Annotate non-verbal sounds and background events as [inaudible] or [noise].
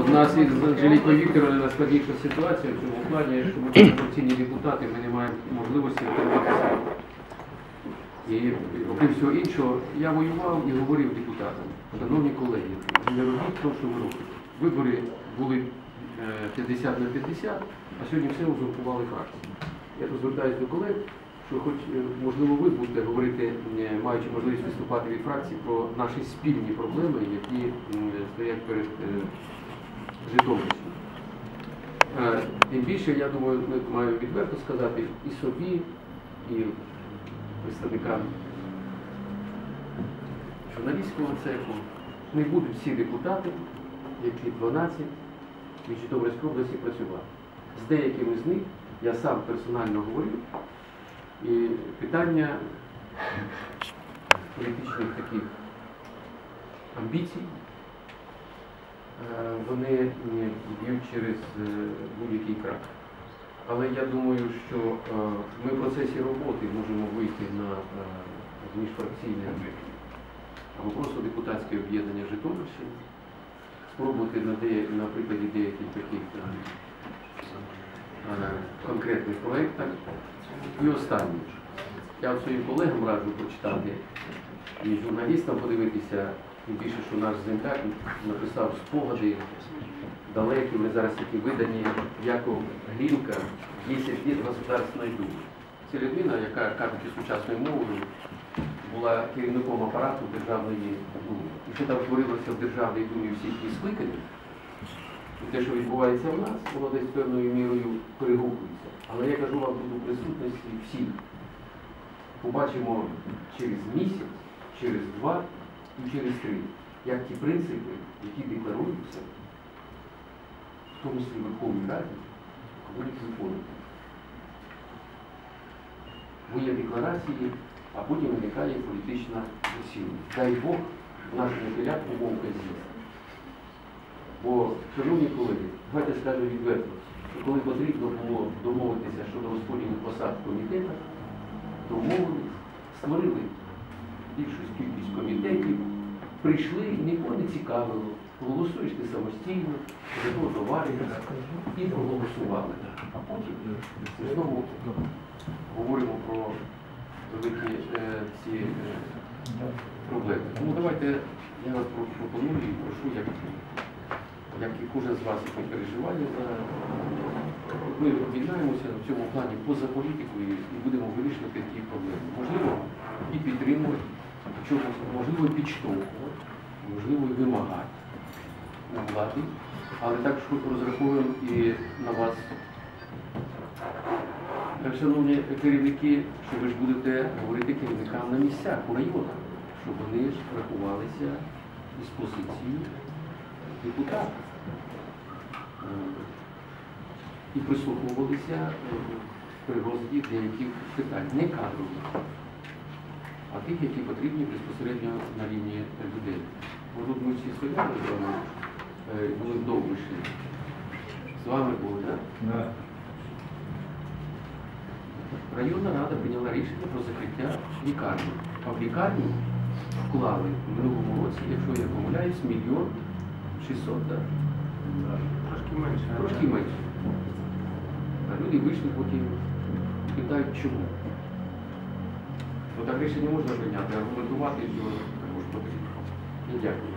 Одна з Анжелікою Вікторовною найскладніша ситуація в цьому плані, що ми конституційні [clears throat] депутати, ми не маємо можливості втриматися. І окрім всього іншого, я воював і говорив депутатам, шановні колеги, не робіть те, що ви робите. Вибори були е, 50 на 50, а сьогодні все узурпували фракції. Я тут звертаюся до колег, що хоч, е, можливо, ви будете говорити, е, маючи можливість виступати від фракції, про наші спільні проблеми, які стоять перед е, Житомирщиною. Тим більше, я думаю, маємо відверто сказати і собі, і представникам журналістського цеху, не будуть всі депутати, які 12 від Житомирської області працювати. З деякими з них я сам персонально говорив, і питання політичних таких амбіцій, е, вони б'ють через е, будь-який крак. Але я думаю, що е, ми в процесі роботи можемо вийти на міжфракційне або просто депутатське об'єднання Житомирщини, спробувати на, де, на прикладі деяких таких конкретних проєктах. І останнє. Я своїм колегам раджу прочитати і журналістам подивитися, тим більше, що наш земляк написав спогади далекі, вони зараз такі видані, Яков Глінка, 10 літ Государственної думи. Це людина, яка, кажучи сучасною мовою, була керівником апарату Державної думи. І що там творилося в Державній думі всіх її скликань, і те, що відбувається в нас, воно десь певною мірою перегукується. Але я кажу вам тут у присутності всіх. Побачимо через місяць, через два і через три, як ті принципи, які декларуються, в тому числі Верховній Раді, будуть виконувати. Бо є декларації, а потім виникає політична сила. Дай Бог в нашому теляку вовка з'їсти. Шановні колеги, давайте скажемо відверто, що коли потрібно було домовитися щодо розподілу посад в комітетах, домовились, створили більшу кількість комітетів, прийшли, нікого не цікавило. Голосуєш ти самостійно, за того товариша і проголосували. А потім знову говоримо про великі е, ці е, проблеми. Тому давайте я вас пропоную і прошу, як, як і кожен з вас, який переживає за ми об'єднаємося в цьому плані поза політикою і будемо вирішувати ті проблеми. Можливо, і підтримувати, можливо, і підштовхувати, можливо, і вимагати на владі, але також розраховуємо і на вас, шановні керівники, що ви ж будете говорити керівникам на місцях, у районах, щоб вони ж рахувалися із позицією депутата. Е, І прислуховувалися е, при розгляді деяких питань, не кадрових, а тих, які потрібні безпосередньо на рівні людей. Бо тут ми всі стояли з вами, е, були в Довбиші. З вами були, так? Районна рада прийняла рішення про закриття лікарні. А в лікарні вклали в минулому році, якщо я помиляюсь, мільйон шістсот, так? Трошки менше. Трошки менше. А люди вийшли потім, питають, чому. Бо так рішення можна прийняти, аргументувати його також потрібно. І дякую.